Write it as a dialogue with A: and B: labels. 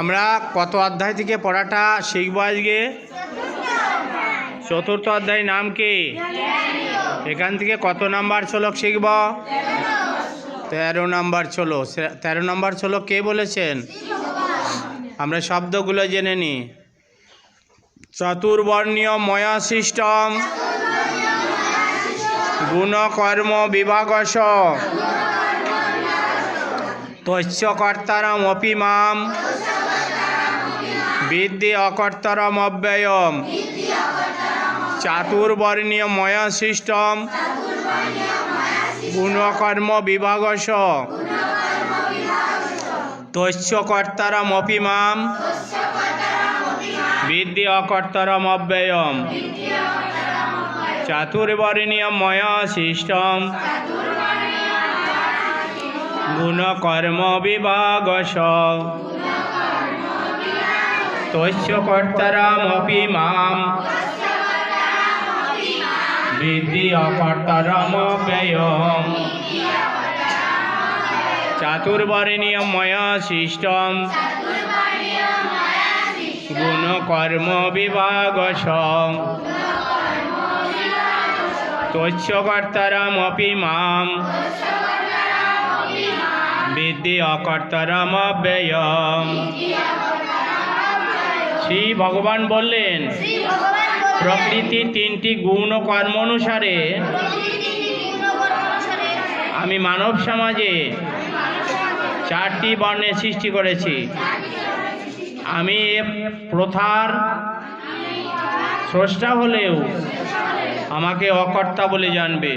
A: আমরা কত অধ্যায় থেকে পড়াটা শিখব আজকে? চতুর্থ অধ্যায় নাম কি? এখান থেকে কত নাম্বার শ্লোক শিখব? তেরো নাম্বার চলো তেরো নাম্বার শ্লোক কে বলেছেন? আমরা শব্দগুলো জেনে নিই চতুর্বর্ণীয় ময়া সিস্টম গুণকর্ম বিভাগস তস্য কর্তারম অপি মাম। বিদ্যে অকর্তারম অব্যয়ম। চাতুর্বর্ণীয় ময়া সিস্টম গুণকর্ম বিভাগস তস্য কর্তারম অপি মাম। বিদ্যে অকর্তারম অব্যয়ম। চাতুর্বর্ণীয় ময়া সিস্টম গুণকর্ম বিভাগস তস্য কর্তারমপি মাম। বিদ্ধি অকর্তারমব্যয়ম। চাতুর্বর্ণীয় ময়া সিস্টম গুণকর্ম বিভাগস তস্য কর্তারমপি মাম। শ্রী ভগবান বললেন
B: শ্রী ভগবান বললেন, প্রকৃতির তিনটি গুণ ও কর্ম অনুসারে
A: আমি মানব সমাজে চারটি বর্ণের সৃষ্টি করেছি। আমি এ প্রথার স্রষ্টা হলেও আমাকে অকর্তা বলে জানবে।